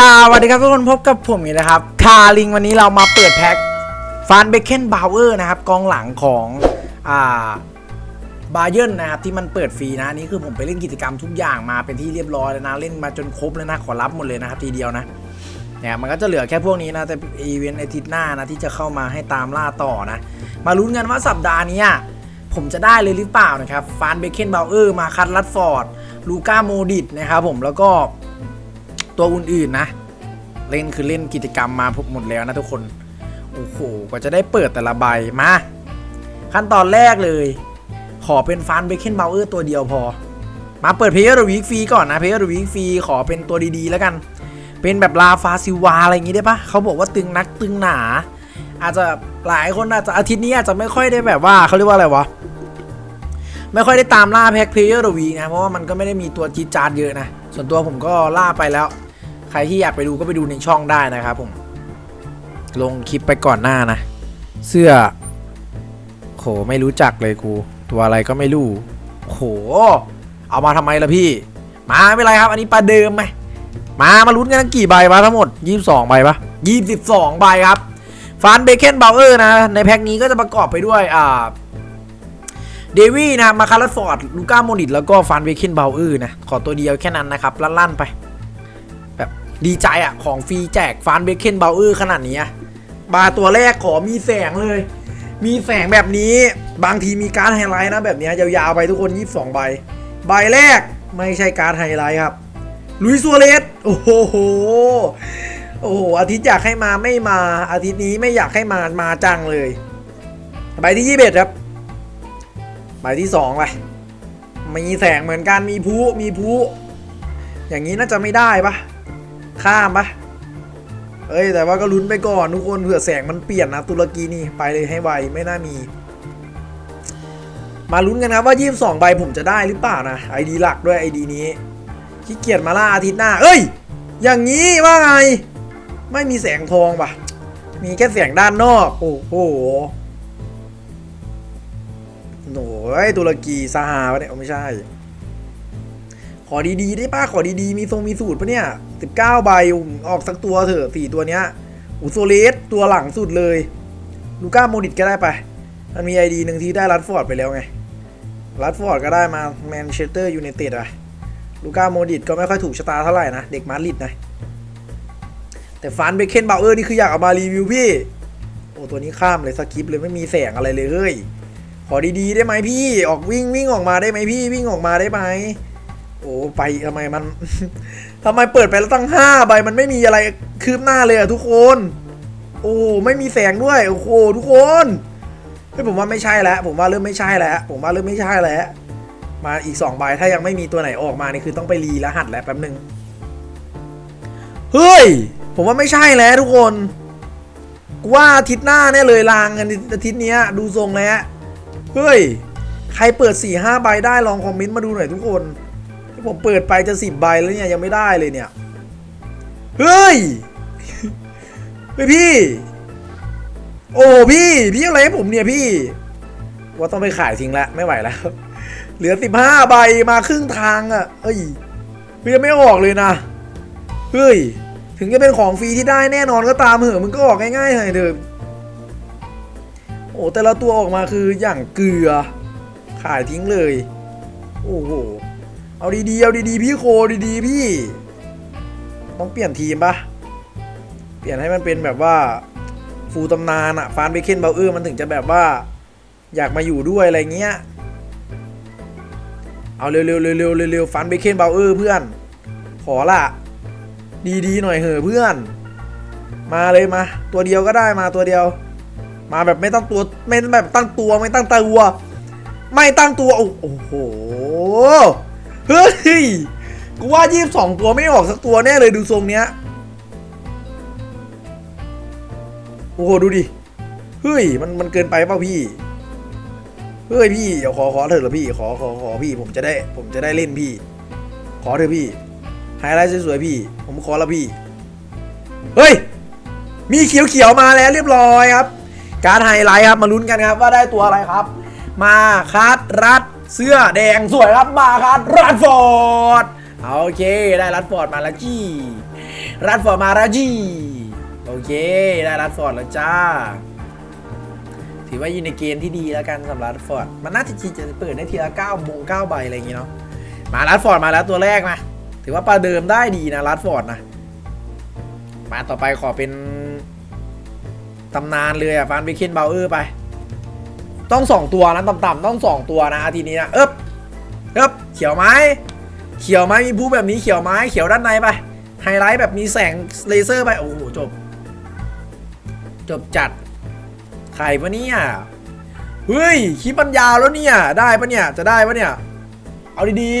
สวัสดีครับทุกคนพบกับผมอีกนะครับ คาลิงวันนี้เรามาเปิดแพ็คฟานเบเคนบาวเออร์นะครับ กองหลังของอ่าบาเยนนะครับที่มันเปิดฟรีนะนี่คือผมไปเล่นกิจกรรมทุกอย่างมาเป็นที่เรียบร้อยแล้วนะเล่นมาจนครบแล้วนะขอรับหมดเลยนะครับทีเดียวนะเนี่ยมันก็จะเหลือแค่พวกนี้นะแต่อีเวนต์อาทิตย์หน้านะที่จะเข้ามาให้ตามล่าต่อนะ มาลุ้นกันว่าสัปดาห์นี้ผมจะได้เลยหรือเปล่านะครับฟานเบเคนบาวเออร์มาคัตลัดฟอร์ดลูก้าโมดิตนะครับผมแล้วก็ ตัวอื่นๆนะ เล่นคือเล่นกิจกรรมมาหมดแล้วนะทุกคน โอ้โหกว่าจะได้เปิดแต่ละใบมา ขั้นตอนแรกเลย ขอเป็นฟันเบเคนเบลเออร์ตัวเดียวพอ มาเปิดเพย์เดอร์วีฟรีก่อนนะเพย์เดอร์วีฟรีขอเป็นตัวดีๆแล้วกัน เป็นแบบลาฟาซิวาอะไรอย่างงี้ได้ปะเขาบอกว่าตึงนักตึงหนา อาจจะหลายคนอาจจะอาทิตย์นี้อาจจะไม่ค่อยได้แบบว่าเขาเรียกว่าอะไรวะไม่ค่อยได้ตามล่าแพ็คเพลเยอร์วีนะ เพราะว่ามันก็ไม่ได้มีตัวจีจานเยอะนะ ส่วนตัวผมก็ล่าไปแล้ว ใครที่อยากไปดูก็ไปดูในช่องได้นะครับผม ลงคลิปไปก่อนหน้านะ เสื้อโหไม่รู้จักเลยกู ตัวอะไรก็ไม่รู้โห เอามาทำไมล่ะพี่ มาไม่ไรครับ อันนี้ปลาเดิมไหมมามาลุ้นกันกี่ใบวะทั้งหมด 22 ใบปะ22 ใบครับฟานเบเคนเบลเออร์นะ ในแพ็คนี้ก็จะประกอบไปด้วยอ่าเดวี่นะมาคาร์ลฟอร์ดลูก้าโมนิตแล้วก็ฟานเบเคนเบลเออร์นะ ขอตัวเดียวแค่นั้นนะครับ ลั่นๆไป ดีใจอะของฟรีแจกฟานเบเคนเบลเออร์ขนาดนี้บาตัวแรกขอมีแสงเลย มีแสงแบบนี้บางทีมีการไฮไลท์นะแบบนี้ยยาวๆไปทุกคน 22 ใบ ใบแรกไม่ใช่การไฮไลท์ครับลุยซัวเรสโอ้โหโอ้โหอาทิตย์อยากให้มาไม่มาอาทิตย์นี้ไม่อยากให้มามาจังเลย ใบที่21ครับใบที่2ไปมีแสงเหมือนกันมีพุมีพุอย่างนี้น่าจะไม่ได้ปะ ข้ามปะเอ้ยแต่ว่าก็ลุ้นไปก่อนทุกคนเผื่อแสงมันเปลี่ยนนะตุรกีนี่ไปเลยให้ไวไม่น่ามี มาลุ้นกันครับว่า 22 ใบผมจะได้หรือเปล่านะไอดีหลักด้วยไอดีนี้ขี้เกียจมาล่าอาทิตย์หน้า เอ้ย อย่างนี้ว่าไง ไม่มีแสงทองปะมีแค่แสงด้านนอก โอ้โหโอ้ยตุรกีซาฮาวะเนี่ยไม่ใช่ ขอดีๆได้ป้าขอดีๆ มีทรงมีสูตรปะเนี่ย19ใบออกสักตัวเถอะสี่ตัวเนี้ยอูโซเลสตัวหลังสุดเลยลูก้าโมดิตก็ได้ไป มันมีไอดีหนึ่งที่ได้รัดฟอร์ดไปแล้วไงรัดฟอร์ดก็ได้มาแมนเชสเตอร์ยูไนเต็ดอะลูก้าโมดิตก็ไม่ค่อยถูกชะตาเท่าไหร่นะ เด็กมาดริดนะ แต่ฟันเบเคนเบลเออร์นี่คืออยากเอามารีวิวพี่ โอ้ตัวนี้ข้ามเลยสกิปเลยไม่มีแสงอะไรเลยเฮ้ย ขอดีๆได้ไหมพี่ ออกวิ่งวิ่งออกมาได้ไหมพี่ วิ่งออกมาได้ไหม โอ้ไปทำไมมันทำไมเปิดไปแล้วตั้งห้าใบมันไม่มีอะไรคืบหน้าเลยอะทุกคน โอ้ไม่มีแสงด้วยโอ้โหทุกคนเฮ้ยผมว่าไม่ใช่แล้ว ผมว่าเริ่มไม่ใช่แล้ว ผมว่าเริ่มไม่ใช่แล้วมาอีกสองใบถ้ายังไม่มีตัวไหนออกมานี่คือต้องไปรีรหัสแล้วแป๊บหนึ่งเฮ้ย ผมว่าไม่ใช่แล้วทุกคนกูว่าอาทิตย์หน้าแน่เลยลางกันอาทิตย์นี้ดูทรงแล้วเฮ้ย ใครเปิด4ี่ห้าใบได้ลองคอมเมนต์มาดูหน่อยทุกคน ที่ผมเปิดไปจะสิบใบแล้วเนี่ยยังไม่ได้เลยเนี่ย เฮ้ยเฮ้ยพี่ โอ้พี่ พี่อะไรให้ผมเนี่ยพี่ ว่าต้องไปขายทิ้งละไม่ไหวแล้ว เหลือสิบห้าใบมาครึ่งทางอะ่ะเอ้ยพี่ยังไม่ออกเลยนะ เฮ้ย ถึงจะเป็นของฟรีที่ได้แน่นอนก็ตามเหอะมึงก็ออกง่ายๆหน่อยเถอะโอ้แต่ละตัวออกมาคืออย่างเกลือ ขายทิ้งเลย โอ้โห เอาดีๆเอาดีๆพี่โคดีๆพี่ ต้องเปลี่ยนทีมปะเปลี่ยนให้มันเป็นแบบว่าฟูลตำนานอะฟานเบเคนเบลเออร์มันถึงจะแบบว่า อยากมาอยู่ด้วยอะไรเงี้ย เอาเร็วๆเร็วๆเร็วๆๆฟันเบเคนเบลเออร์เพื่อน ขอละ ดีๆหน่อยเหอะเพื่อน มาเลยมา ตัวเดียวก็ได้มาตัวเดียว มาแบบไม่ตั้งตัวไม่แบบตั้งตัวไม่ตั้งตัว ไม่ตั้งตัวโอ้โห เฮ้ย กูว่ายี่สองตัวไม่ออกสักตัวแน่เลยดูทรงเนี้ย โอ้โหดูดิ เฮ้ย มันมันเกินไปเปล่าพี่ เฮ้ยพี่เดี๋ยวขอขอเถอะเหรอพี่ ขอขอขอพี่ ผมจะได้ ผมจะได้เล่นพี่ ขอเถอะพี่ ไฮไลท์สวยๆพี่ ผมขอละพี่ เฮ้ย มีเขียวๆมาแล้วเรียบร้อยครับ การไฮไลท์ครับมาลุ้นกันครับว่าได้ตัวอะไรครับ มาคัดรัด เสื้อแดงสวยครับมาคัดรัดฟอร์ดโอเคได้รัดฟอร์ดมาแล้วจี้รัดฟอร์ดมาแล้วจี้โอเคได้รัดฟอร์ดแล้วจ้า ถือว่าอยู่ในเกณฑ์ที่ดีแล้วกันสำหรับรัดฟอร์ดมันน่าจะจีจะเปิดได้ทีละ9บง9ใบอะไรอย่างเงี้เนาะมารัดฟอร์ดมาแล้วตัวแรกมาถือว่าประเดิมได้ดีนะรัดฟอร์ดนะมาต่อไปขอเป็นตำนานเลยอะฟานเบเคนเบลเออร์ไป ต้องสองตัวนะต่ำๆต้องสองตัวนะทีนี้นะเอ๊บเอ๊บเขียวไหมเขียวไหมมีผู้แบบนี้เขียวไหมเขียวด้านในไปไฮไลท์แบบมีแสงเลเซอร์ไปโอ้โหจบ จบจัดใครปะเนี่ยเฮ้ยคลิปมันยาวแล้วเนี่ย ได้ปะเนี่ยจะได้ปะเนี่ย เอาดี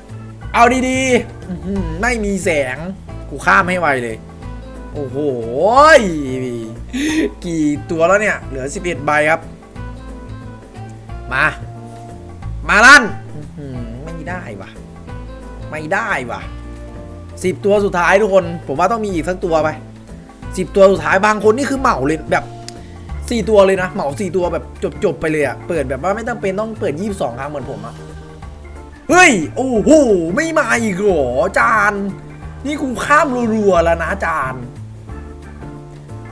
ๆ เอาดีๆไม่มีแสงกูข้ามให้ไวเลย โอ้โหกี่ตัวแล้วเนี่ย เหลือ 11 ใบครับ มา มาลั่นไม่ได้ว่ะ ไม่ได้ว่ะสิบตัวสุดท้ายทุกคน ผมว่าต้องมีอีกสักตัวไปสิบตัวสุดท้ายบางคนนี่คือเหมาเลยแบบสี่ตัวเลยนะ เหมาสี่ตัวแบบจบๆไปเลยอะเปิดแบบว่าไม่ต้องเป็นต้องเปิดยี่สิบสองครั้งเหมือนผมอะเฮ้ย โอ้โห ไม่มาอีกเหรอจาน นี่กูข้ามรัวๆแล้วนะจาน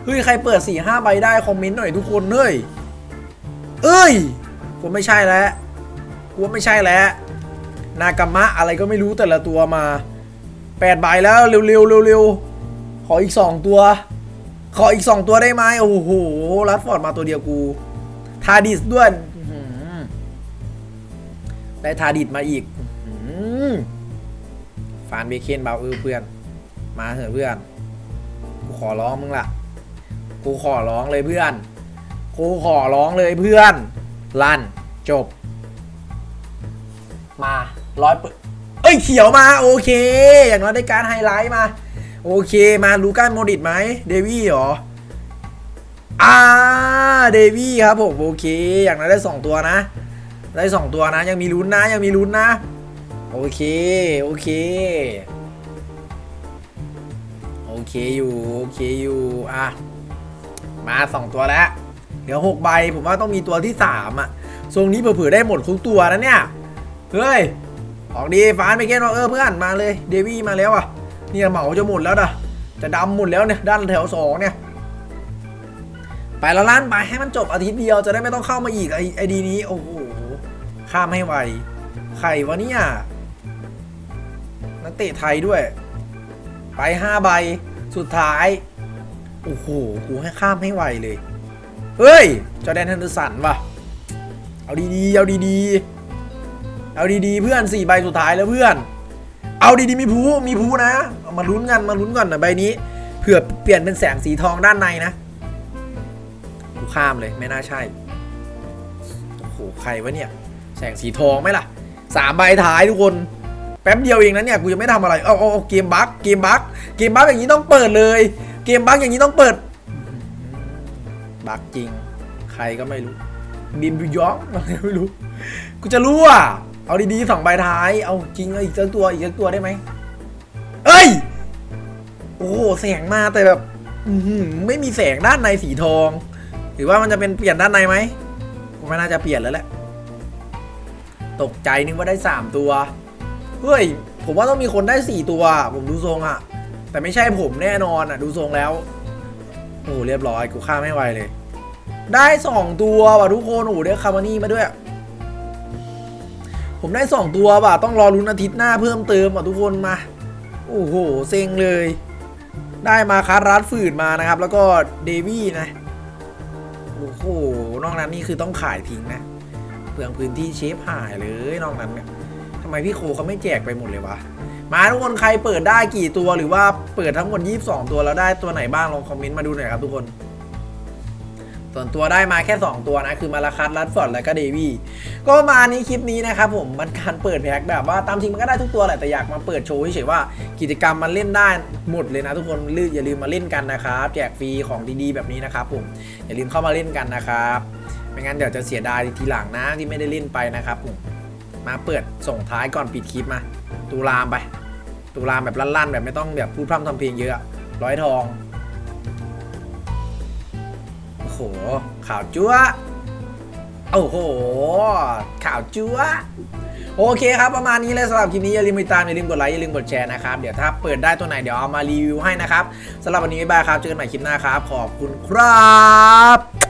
เฮ้ย ใครเปิดสี่ห้าใบได้ คอมเมนต์หน่อยทุกคนเฮ้ย เอ้ย กูไม่ใช่แล้วกูไม่ใช่แล้ว นากามะอะไรก็ไม่รู้แต่ละตัวมาแปดใบแล้วเร็วๆเร็วๆขออีกสองตัว ขออีกสองตัวได้ไหมโอ้โหรัดฟอร์ดมาตัวเดียวกูทาดิสด้วยอื้อหือได้ทาดิสมาอีกฟานเบเคนเบาเออเพื่อน มาเถอะเพื่อน กูขอร้องมึงละกูขอร้องเลยเพื่อน กูขอร้องเลยเพื่อน ลั่นจบ มาร้อยเปอร์เอ้ยเขียวมา โอเค อย่างน้อยได้การไฮไลท์มา โอเคมาลูก้าโมดิตไหมเดวี่หรออ่าเดวี่ครับผมโอเค อย่างน้อยได้ 2 ตัวนะ ได้ 2 ตัวนะ ยังมีลุ้นนะยังมีลุ้นนะ โอเค โอเค โอเคอยู่ โอเคอยู่ อะ มา 2 ตัวแล้ว เหลือ6ใบ ผมว่าต้องมีตัวที่3อะ ทรงนี้เผื่อๆได้หมดทุกตัวนะเนี่ย เฮ้ย ออกดีฟานไปเกนว่าเออเพื่อนมาเลย เดวี่มาแล้วอะ เนี่ยเหมาจะหมดแล้วนะจะดำหมดแล้วเนี่ยด้านแถวสองเนี่ย ไปล้วล้านไปให้มันจบอาทิตย์เดียวจะได้ไม่ต้องเข้ามาอีกไอไอดีนี้โอ้โหข้ามให้ไวใครวะเนี่ยนักเตะไทยด้วย ไปห้าใบสุดท้าย โอ้โห กูให้ข้ามให้ไวเลย เฮ้ยจอแดนฮันเดอร์สันว่ะ เอาดีๆ เอาดีๆ เอาดีๆ เพื่อนสี่ใบสุดท้ายแล้วเพื่อน เอาดีๆ มีพูมีพูนะามาลุ้นกัน มาลุ้นก่อนนะใบนี้ เผื่อเปลี่ยนเป็นแสงสีทองด้านในนะ กูข้ามเลยไม่น่าใช่ โอ้โห ใครวะเนี่ย แสงสีทองไหมล่ะ สามใบท้ายทุกคน แป๊บเดียวเองนะเนี่ย กูยังไม่ทำอะไรเอาเอาเอาเกมบั๊กเกมบั๊กเกมบั๊กอย่างนี้ต้องเปิดเลย เกมบั๊กอย่างนี้ต้องเปิด บักจริง ใครก็ไม่รู้บิมบิยองอะไรไม่รู้ กูจะรู้อะ เอาดีๆสองใบท้าย เอาจริงเอาอีกสักตัวอีกสักตัวได้ไหมเอ้ย โอ้แสงมาแต่แบบไม่มีแสงด้านในสีทอง หรือว่ามันจะเป็นเปลี่ยนด้านในไหมกูไม่น่าจะเปลี่ยนแล้วแหละ ตกใจนึกว่าได้สามตัว เฮ้ย ผมว่าต้องมีคนได้สี่ตัว ผมดูทรงอะแต่ไม่ใช่ผมแน่นอนอะดูทรงแล้ว อ้โหเรียบร้อยกูข้าไม่ไหวเลย ได้สองตัวว่ะทุกคนโอ้โหได้คาร์มานี่มาด้วย ผมได้สองตัวว่ะต้องรอลุ้นอาทิตย์หน้าเพิ่มเติมอะทุกคนมา โอ้โหเซ็งเลย ได้มาคารัสฝืดมานะครับ แล้วก็เดวี่นะ โอ้โหนอกนั้นนี่คือต้องขายทิ้งนะเปลืองพื้นที่เชฟหายเลยนอกนั้นเนี่ยทำไมพี่โคเขาไม่แจกไปหมดเลยวะ มาทุกคนใครเปิดได้กี่ตัวหรือว่าเปิดทั้งหมด 22 ตัวแล้วได้ตัวไหนบ้างลองคอมเมนต์มาดูหน่อยครับทุกคน ส่วนตัวได้มาแค่ 2 ตัวนะ คือมาราคัสรัดฟอร์ดแล้วก็เดวี่ก็มาในคลิปนี้นะครับผมมันการเปิดแพ็คแบบว่าตามจริงมันก็ได้ทุกตัวแหละแต่อยากมาเปิดโชว์เฉยๆว่ากิจกรรมมันเล่นได้หมดเลยนะทุกคนลืมอย่าลืมมาเล่นกันนะครับแจกฟรีของดีๆแบบนี้นะครับผมอย่าลืมเข้ามาเล่นกันนะครับไม่งั้นเดี๋ยวจะเสียดายทีหลังนะที่ไม่ได้เล่นไปนะครับผมมาเปิดส่งท้ายก่อนปิดคลิปมา ตูรามไป ตูรามแบบลั่นๆแบบไม่ต้องแบบพูดพร่ำทำเพลงเยอะร้อยทอง โอ้โหข่าวจั๊วโอ้โหข่าวจั๊วโอเคครับประมาณนี้เลยสำหรับคลิปนี้อย่าลืมติดตามอย่าลืมกดไลค์อย่าลืมกดแชร์นะครับเดี๋ยวถ้าเปิดได้ตัวไหนเดี๋ยวเอามารีวิวให้นะครับสำหรับวันนี้บ๊ายบายครับเจอกันใหม่คลิปหน้าครับ ขอบคุณครับ